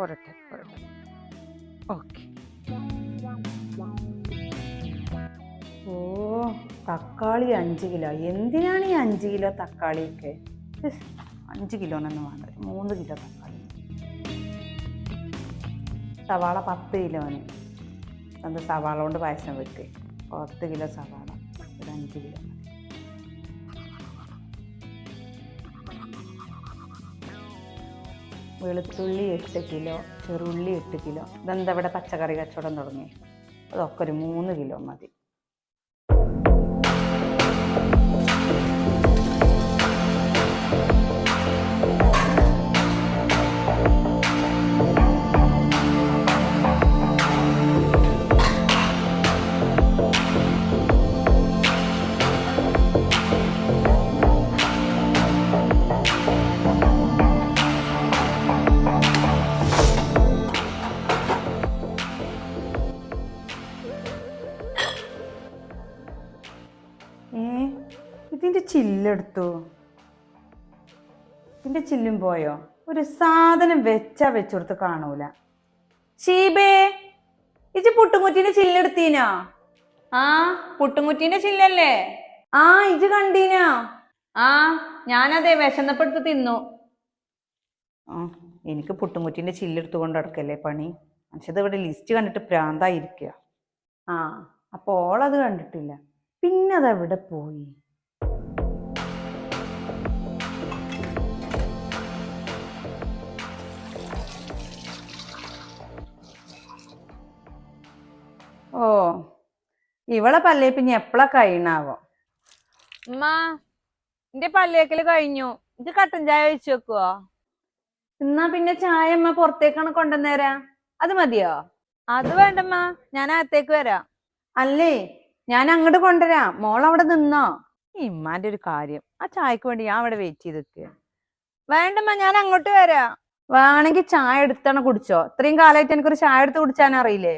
പോരട്ടെ പോരട്ടെ. ഓക്കെ. ഓ തക്കാളി അഞ്ച് കിലോ. എന്തിനാണ് ഈ അഞ്ച് കിലോ തക്കാളിയൊക്കെ? അഞ്ച് കിലോനൊന്നും വേണ്ട. ഒരു മൂന്ന് കിലോ തക്കാളി. സവാള പത്ത് കിലോന് അത് സവാള കൊണ്ട് പായസം വെക്ക്. പത്ത് കിലോ സവാള. ഒരു അഞ്ച് കിലോ. വെളുത്തുള്ളി എട്ട് കിലോ ചെറുള്ളി എട്ട് കിലോ. ഇതെന്താ ഇവിടെ പച്ചക്കറി കച്ചവടം തുടങ്ങി അതൊക്കെ ഒരു മൂന്ന് കിലോ മതി. ചില്ലെടുത്തു. എന്റെ ചില്ലും പോയോ? ഒരു സാധനം വെച്ചാ വെച്ചെടുത്ത് കാണൂല. ഷീബേ ഇജ് പുട്ടുമുറ്റീന്റെ ചില്ലെടുത്തീനോ? ആ പുട്ടുമുറ്റീന്റെ ചില്ലല്ലേ? ആ ഇജ് കണ്ടീനാ? ആ ഞാനതേ വിശന്നപ്പെടുത്ത് തിന്നു. ആ എനിക്ക് പുട്ടുമുറ്റീന്റെ ചില്ലെടുത്ത് കൊണ്ട് നടക്കല്ലേ പണി? മനുഷ്യത് ഇവിടെ ലിസ്റ്റ് കണ്ടിട്ട് പ്രാന്തായിരിക്കുക ആ. അപ്പോൾ അത് കണ്ടിട്ടില്ല. പിന്നെ അതെവിടെ പോയി? ഓ ഇവളെ പല്ലേ പിന്നെ എപ്പോഴാ കഴിയണാവോ ഉമ്മ എന്റെ പല്ലേക്കൽ കഴിഞ്ഞു. ഇത് കട്ടൻ ചായ ഒഴിച്ചു വെക്കുവോ? എന്നാ പിന്നെ ചായ അമ്മ പുറത്തേക്കാണ് കൊണ്ടുവന്നേരാ. അത് മതിയോ? അത് വേണ്ടമ്മ ഞാൻ അകത്തേക്ക് വരാം. അല്ലേ ഞാൻ അങ്ങോട്ട് കൊണ്ടുവരാം. മോൾ അവിടെ നിന്നോ? ഇമ്മാന്റെ ഒരു കാര്യം. ആ ചായക്ക് വേണ്ടി ഞാൻ അവിടെ വെയിറ്റ് ചെയ്ത് നിൽക്കുക വേണ്ടമ്മ ഞാൻ അങ്ങോട്ട് വരാം. വേണമെങ്കിൽ ചായ എടുത്താണ് കുടിച്ചോ? ഇത്രയും കാലമായിട്ട് എനിക്കൊരു ചായ എടുത്ത് കുടിച്ചാൻ അറിയില്ലേ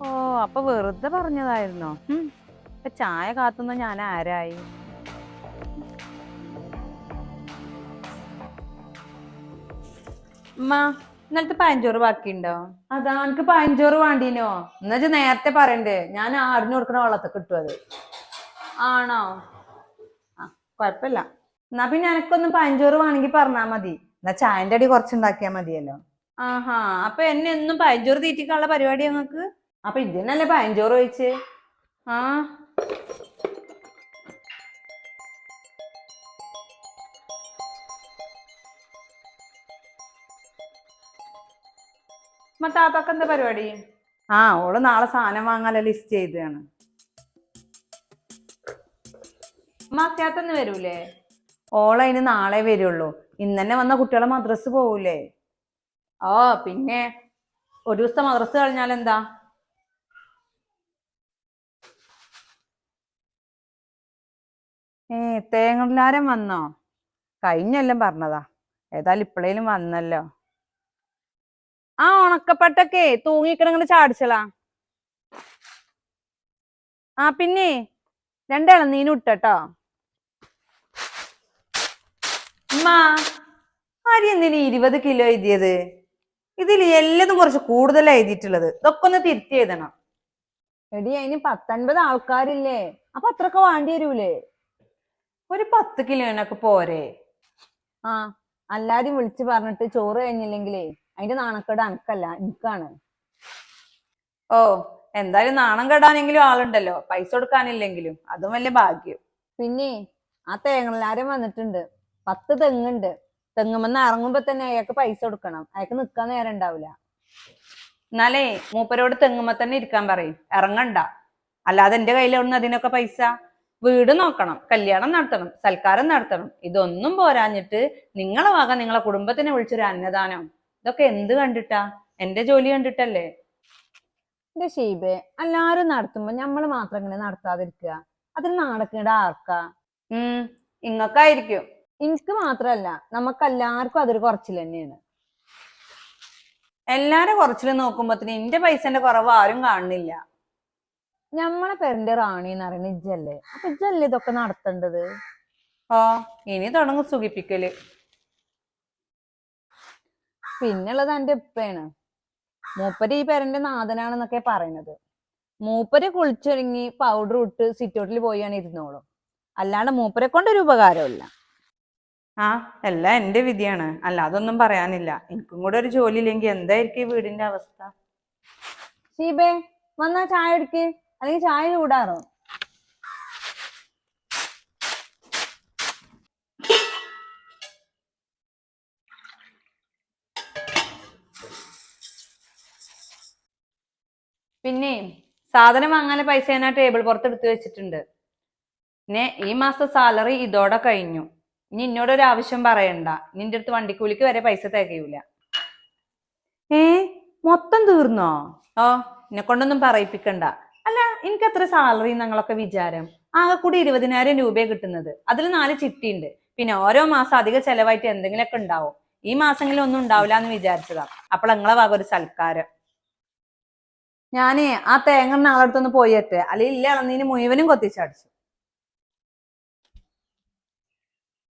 ഓ അപ്പൊ വെറുതെ പറഞ്ഞതായിരുന്നോ. ഇപ്പൊ ചായ കാത്തുന്ന ഞാൻ ആരായി? ഇന്നലത്തെ പഴഞ്ചോറ് ബാക്കിയുണ്ടോ? അതാ എനിക്ക് പഴഞ്ചോറ് വേണ്ടീനോ? എന്നുവെച്ചാ നേരത്തെ പറയണ്ടേ ഞാൻ ആടിന് കൊടുക്കണ വെള്ളത്തെ കിട്ടും അത്. ആണോ? ആ കുഴപ്പമില്ല. എന്നാ പിന്നെ എനക്കൊന്ന് പഴഞ്ചോറ് വേണമെങ്കിൽ പറഞ്ഞാ മതി. എന്നാ ചായന്റെ അടി കുറച്ചുണ്ടാക്കിയാ മതിയല്ലോ. ആഹാ അപ്പൊ എന്നെ എന്നും പഴഞ്ചോറ് തീറ്റിക്കാനുള്ള പരിപാടി ഞങ്ങക്ക് അപ്പൊ ഇതിനല്ലേ പഴഞ്ചോറ് കഴിച്ച് ആ. താത്താക്ക് എന്താ പരിപാടി? ആ ഓൾ നാളെ സാധനം വാങ്ങാനല്ല ലിസ്റ്റ് ചെയ്തതാണ്. മത്തിയാത്തൊന്നും വരൂലേ? ഓള അതിന് നാളെ വരുള്ളൂ. ഇന്നന്നെ വന്ന കുട്ടികളെ മദ്രസ് പോവൂലേ? ഓ പിന്നെ ഒരു ദിവസത്തെ മദ്രസ് കഴിഞ്ഞാൽ എന്താ ഏ തേങ്ങലാരം വന്നോ? കഴിഞ്ഞെല്ലാം പറഞ്ഞതാ. ഏതായാലും ഇപ്പളേലും വന്നല്ലോ. ആ ഉണക്കപ്പെട്ടൊക്കെ തൂങ്ങിക്കണങ്ങൾ ചാടിച്ചലാ ആ പിന്നെ രണ്ടിളനീനും ഇട്ടോ ഉമ്മ ഇരുപത് കിലോ എഴുതിയത്? ഇതിൽ എല്ലതും കുറച്ച് കൂടുതലാ എഴുതിയിട്ടുള്ളത്. ഇതൊക്കെ ഒന്ന് തിരുത്തി എഴുതണം. എടി അതിന് പത്തൊൻപത് ആൾക്കാരില്ലേ? അപ്പൊ അത്രയൊക്കെ വേണ്ടി വരൂലേ? ഒരു പത്ത് കിലോനൊക്കെ പോരെ. ആ അല്ലാതെ വിളിച്ചു പറഞ്ഞിട്ട് ചോറ് കഴിഞ്ഞില്ലെങ്കിലേ അതിന്റെ നാണക്കേട് അനക്കല്ല എനിക്കാണ്. ഓ എന്തായാലും നാണം കെടാനെങ്കിലും ആളുണ്ടല്ലോ. പൈസ കൊടുക്കാനില്ലെങ്കിലും. അതും വലിയ ഭാഗ്യം. പിന്നെ ആ തേങ്ങലാരം വന്നിട്ടുണ്ട്. പത്ത് തെങ്ങുണ്ട്. തെങ്ങുമെന്ന് ഇറങ്ങുമ്പോ തന്നെ അയാൾക്ക് പൈസ കൊടുക്കണം. അയാൾക്ക് നിക്കാൻ നേരം ഉണ്ടാവില്ല എന്നാലേ മൂപ്പരോട് തെങ്ങുമ്പോ തന്നെ ഇരിക്കാൻ പറയും. ഇറങ്ങണ്ട. അല്ലാതെ എന്റെ കയ്യിലൊന്നും അതിനൊക്കെ പൈസ? വീട് നോക്കണം കല്യാണം നടത്തണം സൽക്കാരം നടത്തണം. ഇതൊന്നും പോരാഞ്ഞിട്ട് നിങ്ങളെ വക നിങ്ങളെ കുടുംബത്തിനെ വിളിച്ചൊരു അന്നദാനം. ഇതൊക്കെ എന്ത് കണ്ടിട്ടാ? എന്റെ ജോലി കണ്ടിട്ടല്ലേ? എന്റെ ഷീബെ എല്ലാരും നടത്തുമ്പോ നമ്മൾ മാത്രം ഇങ്ങനെ നടത്താതിരിക്കുക. അതിന് നാടക്കേണ്ട ആർക്കാ? ഉം ഇങ്ങക്കായിരിക്കും. എനിക്ക് മാത്രല്ല നമുക്ക് എല്ലാവർക്കും അതൊരു കുറച്ചിൽ തന്നെയാണ്. എല്ലാരെ കുറച്ചിൽ നോക്കുമ്പോത്തിന് എന്റെ പൈസന്റെ കുറവ് ആരും കാണുന്നില്ല. ഞമ്മളെ പേരന്റെ റാണി എന്ന് പറയുന്ന ഇജ്ജല്ലേ? അപ്പൊ ഇജ്ജല്ലേ ഇതൊക്കെ നടത്തേണ്ടത്? ആ ഇനി തുടങ്ങും സുഖിപ്പിക്കൽ. പിന്നുള്ളത് എന്റെ ഉപ്പയാണ്. മൂപ്പര് ഈ പെരന്റെ നാഥനാണെന്നൊക്കെ പറയുന്നത് മൂപ്പര് കുളിച്ചൊരുങ്ങി പൗഡർ ഇട്ട് സിറ്റൗട്ടിൽ പോയാണ് ഇരുന്നോളും. അല്ലാണ്ട് മൂപ്പരെ കൊണ്ട് ഒരു ഉപകാരമില്ല ആ എല്ലാം എന്റെ വിധിയാണ്. അല്ലാതൊന്നും പറയാനില്ല. എനിക്കും കൂടെ ഒരു ജോലി ഇല്ലെങ്കിൽ എന്തായിരിക്കും ഈ വീടിന്റെ അവസ്ഥ? ഷീബേ വന്നാ ചായ എടുക്ക് അല്ലെങ്കിൽ ചായ ചൂടാറോ പിന്നെ സാധനം വാങ്ങാൻ പൈസ ഞാൻ ആ ടേബിൾ പുറത്ത് എടുത്തു വെച്ചിട്ടുണ്ട്. പിന്നെ ഈ മാസം സാലറി ഇതോടെ കഴിഞ്ഞു. ഇനി എന്നോടൊരു ആവശ്യം പറയണ്ട. നിന്റെ അടുത്ത് വണ്ടിക്കൂലിക്ക് വരെ പൈസ തികയൂല. ഏ? മൊത്തം തീർന്നോ? ഓ എന്നെ കൊണ്ടൊന്നും പറയിപ്പിക്കണ്ട. അല്ല എനിക്ക് അത്ര സാലറി ഞങ്ങളൊക്കെ വിചാരം. ആകെ കൂടി ഇരുപതിനായിരം രൂപയെ കിട്ടുന്നത്. അതിൽ നാല് ചിട്ടി ഉണ്ട് പിന്നെ ഓരോ മാസം അധിക ചെലവായിട്ട് എന്തെങ്കിലുമൊക്കെ ഉണ്ടാവും. ഈ മാസങ്ങളിൽ ഒന്നും ഉണ്ടാവില്ല എന്ന് വിചാരിച്ചതാ. അപ്പോൾ നിങ്ങളെ ഭാഗം ഒരു സൽക്കാരം. ഞാനേ ആ തേങ്ങ നാളടുത്തൊന്ന് പോയിട്ട് അല്ലെങ്കിൽ ഇല്ല ഇളനീന് മുഴുവനും കൊത്തിച്ചടിച്ചു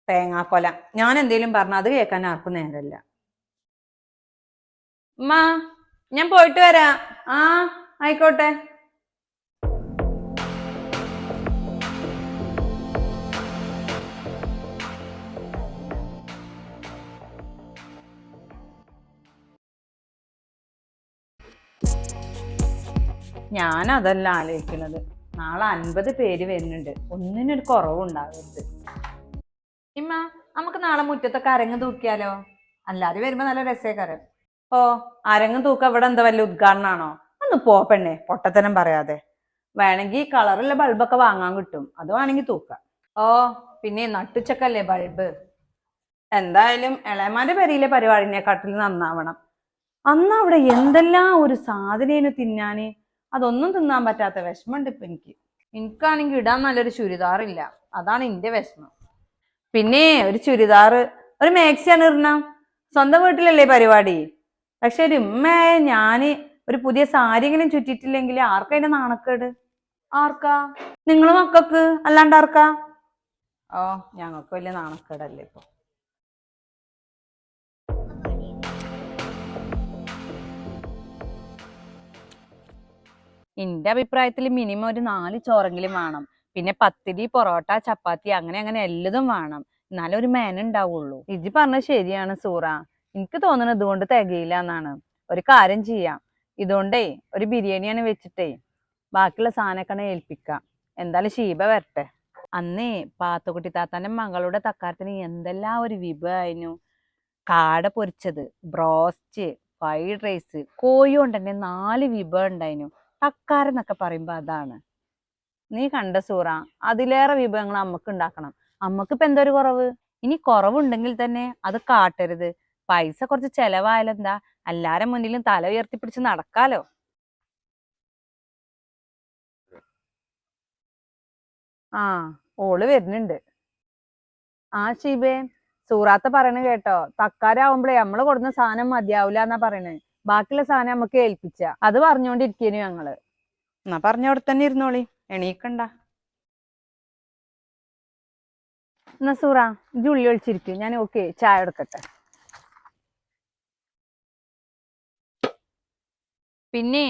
തേങ്ങാക്കൊല. ഞാൻ എന്തേലും പറഞ്ഞ അത് കേൾക്കാൻ ആർക്കും നേരല്ല ഉമ്മ ഞാൻ പോയിട്ട് വരാ. ആ ആയിക്കോട്ടെ. ഞാൻ അതല്ല ആലോചിക്കുന്നത്. നാളെ അൻപത് പേര് വരുന്നുണ്ട്. ഒന്നിനൊരു കുറവുണ്ടാകരുത് ഇമ്മ നമുക്ക് നാളെ മുറ്റത്തൊക്കെ അരങ്ങ് തൂക്കിയാലോ? അല്ലാതെ വരുമ്പോ നല്ല രസേക്കാരം. ഓ അരങ്ങ് തൂക്ക ഇവിടെ എന്താ വല്ല ഉദ്ഘാടനാണോ? ഒന്ന് പോ പെണ്ണേ പൊട്ടത്തനം പറയാതെ. വേണമെങ്കിൽ കളറുള്ള ബൾബൊക്കെ വാങ്ങാൻ കിട്ടും. അത് വേണമെങ്കിൽ തൂക്കാം. ഓ പിന്നെ നട്ടുച്ചക്കല്ലേ ബൾബ്? എന്തായാലും ഇളയമാന്റെ പെരിയിലെ പരിപാടിനെക്കാട്ടിൽ നന്നാവണം. അന്ന് അവിടെ എന്തെല്ലാം ഒരു സാധനേനു തിന്നാന്? അതൊന്നും തിന്നാൻ പറ്റാത്ത വിഷമമുണ്ട് ഇപ്പൊ എനിക്ക്. എനിക്കാണെങ്കിൽ ഇടാൻ നല്ലൊരു ചുരിദാറില്ല. അതാണ് എന്റെ വിഷമം. പിന്നെ ഒരു ചുരിദാർ ഒരു മാക്സിയാണ് ഇടണം. സ്വന്തം വീട്ടിലല്ലേ പരിപാടി? പക്ഷെ ഒരു ഉമ്മയായ ഞാൻ ഒരു പുതിയ സാരി എങ്കിലും ചുറ്റിട്ടില്ലെങ്കിൽ ആർക്കാ അതിന്റെ നാണക്കേട്? ആർക്കാ? നിങ്ങൾ മക്കൾക്ക് അല്ലാണ്ട് ആർക്കാ? ഓ ഞങ്ങൾക്ക് വലിയ നാണക്കേടല്ലേ ഇപ്പൊ. എന്റെ അഭിപ്രായത്തിൽ മിനിമം ഒരു നാല് ചോറെങ്കിലും വേണം. പിന്നെ പത്തിരി പൊറോട്ട ചപ്പാത്തി അങ്ങനെ അങ്ങനെ എല്ലതും വേണം. എന്നാലേ ഒരു മേന ഉണ്ടാവുള്ളൂ ഇജി പറഞ്ഞ ശരിയാണ് സൂറ. എനിക്ക് തോന്നുന്നത് ഇതുകൊണ്ട് തികയില്ല എന്നാണ്. ഒരു കാര്യം ചെയ്യാം. ഇതുകൊണ്ടേ ഒരു ബിരിയാണിയാണ് വെച്ചിട്ടേ ബാക്കിയുള്ള സാധനക്കണ ഏൽപ്പിക്കാം. എന്തായാലും ഷീബ വരട്ടെ. അന്നേ പാത്തുകുട്ടി താത്താന്റെ മകളുടെ തക്കാരത്തിന് എന്തെല്ലാം ഒരു വിഭവമായിരുന്നു കാട പൊരിച്ചത് ബ്രോസ്റ്റ് ഫ്രൈഡ് റൈസ് കോഴി കൊണ്ട് തന്നെ നാല് വിഭവം ഉണ്ടായിരുന്നു തക്കാരം എന്നൊക്കെ പറയുമ്പോ അതാണ്. നീ കണ്ട സൂറ അതിലേറെ വിഭവങ്ങൾ അമ്മയ്ക്ക് ഉണ്ടാക്കണം. അമ്മയ്ക്ക് ഇപ്പൊ എന്തൊരു കുറവ്? ഇനി കുറവുണ്ടെങ്കിൽ തന്നെ അത് കാട്ടരുത്. പൈസ കുറച്ച് ചെലവായാലെന്താ എല്ലാരെ മുന്നിലും തല ഉയർത്തിപ്പിടിച്ച് നടക്കാലോ? ആ ഓൾ വരുന്നുണ്ട്. ആ ഷീബേ സൂറാത്ത പറയണ കേട്ടോ. തക്കാരാവുമ്പളേ നമ്മൾ കൊടുക്കുന്ന സാധനം മതിയാവൂല എന്നാ പറയണേ. ബാക്കിയുള്ള സാധനം നമുക്ക് ഏൽപ്പിച്ച. അത് പറഞ്ഞോണ്ടിരിക്കേനു ഞങ്ങൾ. എന്നാ പറഞ്ഞവിടെ തന്നെ ഇരുന്നോളി. എണീക്കണ്ട. എന്നാ സൂറ ജുള്ളി ഉള്ളി ഒളിച്ചിരിക്കും ഞാൻ ഓക്കെ ചായ എടുക്കട്ടെ. പിന്നെ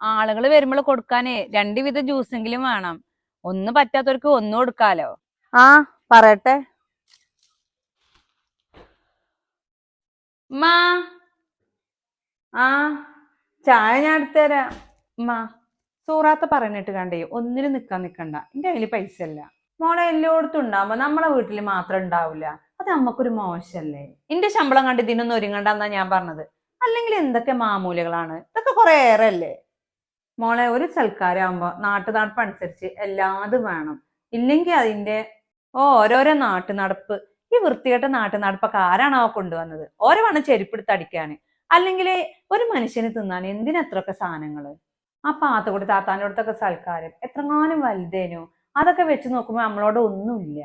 ആളുകൾ വരുമ്പോൾ കൊടുക്കാനേ രണ്ട് വിധ ജ്യൂസെങ്കിലും വേണം. ഒന്ന് പറ്റാത്തവർക്ക് ഒന്നും കൊടുക്കാലോ? ആ പറയട്ടെ. മാ ആ ചായ ഞാൻ എടുത്തുതരാം ഉമ്മ സൂറാത്ത പറഞ്ഞിട്ട് കണ്ടേ ഒന്നിനും നിക്കാൻ നിക്കണ്ട. എന്റെ കയ്യിൽ പൈസ ഇല്ല മോളെ എല്ലായിടത്തും ഉണ്ടാവുമ്പോ നമ്മളെ വീട്ടിൽ മാത്രം ഉണ്ടാവില്ല അത് നമ്മക്കൊരു മോശല്ലേ? എന്റെ ശമ്പളം കണ്ട് ഇതിനൊന്നും ഒരുങ്ങണ്ടെന്നാ ഞാൻ പറഞ്ഞത്. അല്ലെങ്കിൽ എന്തൊക്കെ മാമൂലുകളാണ്? ഇതൊക്കെ കുറെ ഏറെ അല്ലേ മോളെ ഒരു സൽക്കാരാകുമ്പോ നാട്ടു നടപ്പനുസരിച്ച് എല്ലാതും വേണം. ഇല്ലെങ്കിൽ അതിന്റെ ഓരോരോ നാട്ടു നടപ്പ്. ഈ വൃത്തികെട്ട നാട്ടു നടപ്പൊക്കെ ആരാണോ കൊണ്ടുവന്നത്? ഓരോ വേണം ചെരുപ്പെടുത്ത് അടിക്കാന്. അല്ലെങ്കിൽ ഒരു മനുഷ്യന് തിന്നാൻ എന്തിനത്രയൊക്കെ സാധനങ്ങൾ ആ പാത്തുകൂടി താത്താന്റെ അടുത്തൊക്കെ സൽക്കാരം എത്രങ്ങാനും വലുതേനു. അതൊക്കെ വെച്ച് നോക്കുമ്പോൾ നമ്മളോട് ഒന്നുമില്ല.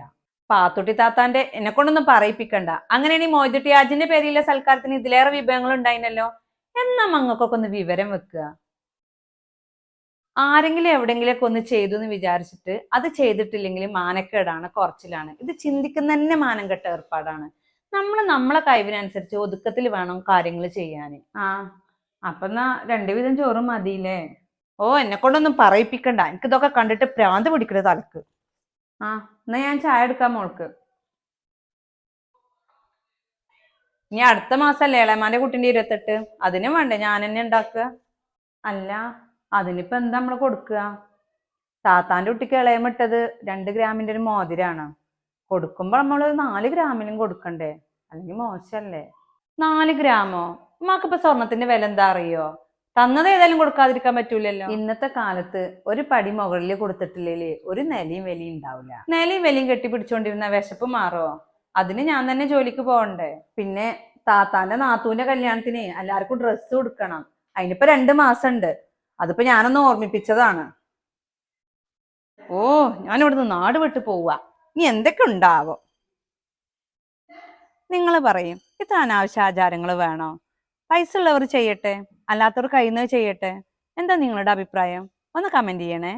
പാത്തുട്ടി താത്താന്റെ എന്നെ കൊണ്ടൊന്നും പറയിപ്പിക്കണ്ട. അങ്ങനെയാണ് ഈ മോയ്തുട്ടി ആജിന്റെ പേരിലെ സൽക്കാരത്തിന് ഇതിലേറെ വിഭവങ്ങൾ ഉണ്ടായിനല്ലോ എന്നാ മങ്ങൾക്കൊക്കെ ഒന്ന് വിവരം വെക്കുക? ആരെങ്കിലും എവിടെങ്കിലൊക്കെ ഒന്ന് ചെയ്തു എന്ന് വിചാരിച്ചിട്ട് അത് ചെയ്തിട്ടില്ലെങ്കിൽ മാനക്കേടാണ് കുറച്ചിലാണ്. ഇത് ചിന്തിക്കുന്ന തന്നെ മാനം കെട്ട ഏർപ്പാടാണ്. നമ്മൾ നമ്മളെ കഴിവിനനുസരിച്ച് ഒതുക്കത്തിൽ വേണം കാര്യങ്ങൾ ചെയ്യാൻ ആ അപ്പൊ എന്നാ രണ്ടു വിധം ചോറും മതിയില്ലേ? ഓ എന്നെ കൊണ്ടൊന്നും പറയിപ്പിക്കണ്ട. എനിക്കിതൊക്കെ കണ്ടിട്ട് പ്രാന്ത് പിടിക്കരുത് തലക്ക്. ആ എന്നാ ഞാൻ ചായ എടുക്കാം മോൾക്ക്. ഇനി അടുത്ത മാസല്ലേ ഇളയമാന്റെ കുട്ടിന്റെ ഇരുപത്തെട്ട്. അതിനും വേണ്ടേ ഞാൻ തന്നെ ഉണ്ടാക്കുക? അല്ല അതിനിപ്പോ എന്താ നമ്മൾ കൊടുക്കുക? താത്താന്റെ കുട്ടിക്ക് ഇളയമിട്ടത് രണ്ട് ഗ്രാമിന്റെ ഒരു മോതിരാണ്. കൊടുക്കുമ്പോ നമ്മൾ നാല് ഗ്രാമിനും കൊടുക്കണ്ടേ? അല്ലെങ്കിൽ മോശല്ലേ? നാല് ഗ്രാമോ? ഉമ്മാക്കിപ്പോ സ്വർണത്തിന്റെ വില എന്താ അറിയോ? തന്നത് ഏതായാലും കൊടുക്കാതിരിക്കാൻ പറ്റൂലല്ലോ. ഇന്നത്തെ കാലത്ത് ഒരു പടി മുകളിൽ കൊടുത്തിട്ടില്ലേ ഒരു നിലയും വിലയും ഉണ്ടാവില്ല നിലയും വിലയും കെട്ടിപ്പിടിച്ചോണ്ടിരുന്ന വിശപ്പ് മാറോ? അതിന് ഞാൻ തന്നെ ജോലിക്ക് പോകണ്ടേ? പിന്നെ താത്താന്റെ നാത്തൂന്റെ കല്യാണത്തിന് എല്ലാവർക്കും ഡ്രസ്സ് കൊടുക്കണം. അതിനിപ്പോ രണ്ട് മാസം ഉണ്ട് അതിപ്പോ ഞാനൊന്ന് ഓർമ്മിപ്പിച്ചതാണ്. ഓ ഞാൻ ഇവിടുന്ന് നാട് വിട്ടു പോവാ ഇനി എന്തൊക്കെ ഉണ്ടാവും? നിങ്ങൾ പറയും ഇത്ര അനാവശ്യ ആചാരങ്ങൾ വേണോ? പൈസ ഉള്ളവർ ചെയ്യട്ടെ അല്ലാത്തവർ കയ്യിൽ നിന്ന് ചെയ്യട്ടെ? എന്താ നിങ്ങളുടെ അഭിപ്രായം? ഒന്ന് കമന്റ് ചെയ്യണേ.